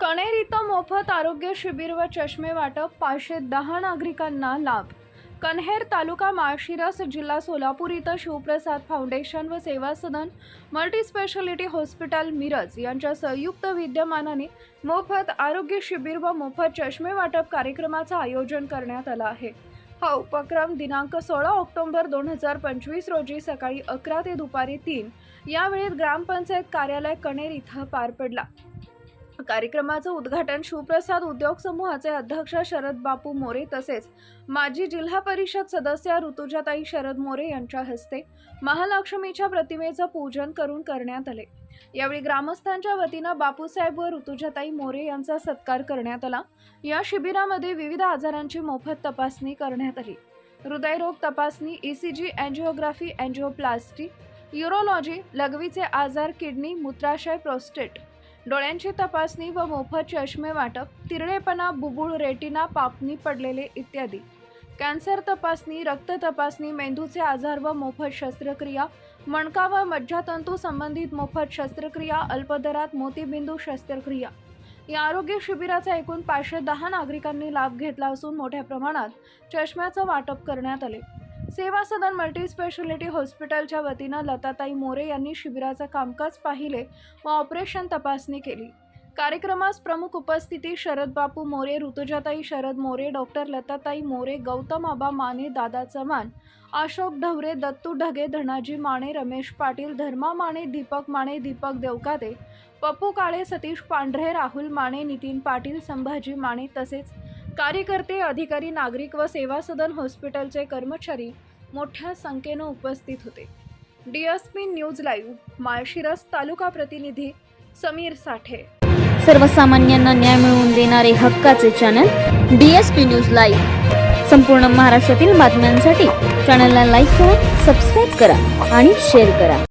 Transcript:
कणेर इथं मोफत आरोग्य शिबिर व चष्मे वाटप पाचशे दहा नागरिकांना लाभ. कन्हेर तालुका माळशिरस जिल्हा सोलापूर इथं शिवप्रसाद फाउंडेशन व सेवा सदन मल्टीस्पेशालिटी हॉस्पिटल मिरज यांच्या संयुक्त विद्यमानाने मोफत आरोग्य शिबिर व मोफत चष्मे वाटप कार्यक्रमाचं आयोजन करण्यात आलं आहे. हा उपक्रम दिनांक सोळा ऑक्टोबर दोन हजार पंचवीस रोजी सकाळी अकरा ते दुपारी तीन यावेळी ग्रामपंचायत कार्यालय कणेर इथं पार पडला. कार्यक्रमाचं उद्घाटन शिवप्रसाद उद्योग समूहाचे अध्यक्ष शरद बापू मोरे तसेच माजी जिल्हा परिषद सदस्य ऋतुजाताई शरद मोरे यांच्या हस्ते महालक्ष्मीच्या प्रतिमेचं पूजन करून करण्यात आले. यावेळी ग्रामस्थांच्या वतीनं बापूसाहेब व ऋतुजाताई मोरे यांचा सत्कार करण्यात आला. या शिबिरामध्ये विविध आजारांची मोफत तपासणी करण्यात आली. हृदयरोग तपासणी ईसीजी अँजिओग्राफी अँजिओप्लास्टी युरोलॉजी लघवीचे आजार किडनी मूत्राशय प्रोस्टेट डोळ्यांची तपासणी व मोफत चष्मे वाटप तिरळेपणा बुबुळ रेटिना पापणी पडलेले इत्यादी. कॅन्सर तपासणी रक्त तपासणी मेंदूचे आजार व मोफत शस्त्रक्रिया मणका व मज्जातंतू संबंधित मोफत शस्त्रक्रिया अल्पदरात मोतीबिंदू शस्त्रक्रिया. या आरोग्य शिबिराचा एकूण पाचशे दहा नागरिकांनी लाभ घेतला असून मोठ्या प्रमाणात चष्म्याचं वाटप करण्यात आले. सेवा सदन मल्टीस्पेशालिटी हॉस्पिटलच्या वतीनं लताताई मोरे यांनी शिबिराचं कामकाज पाहिले व ऑपरेशन तपासणी केली. कार्यक्रमास प्रमुख उपस्थिती शरद बापू मोरे ऋतुजाताई शरद मोरे डॉक्टर लताताई मोरे गौतम आबा माने दादा चव्हाण अशोक ढवरे दत्तू ढगे धनाजी माने रमेश पाटील धर्मा माने दीपक माने दीपक देवकाते पप्पू काळे सतीश पांढरे राहुल माने नितीन पाटील संभाजी माने तसेच कार्यकर्ते अधिकारी नागरिक व सेवा सदन हॉस्पिटलचे कर्मचारी मोठ्या संख्येनं उपस्थित होते. DSP news live Malshiras taluka प्रतिनिधी समीर साठे. सर्वसामान्यांना न्याय मिळवून देणारे हक्काचे channel D S P news live. संपूर्ण महाराष्ट्रातील बातम्यांसाठी चॅनलला लाईक करा सबस्क्राईब करा आणि शेअर करा.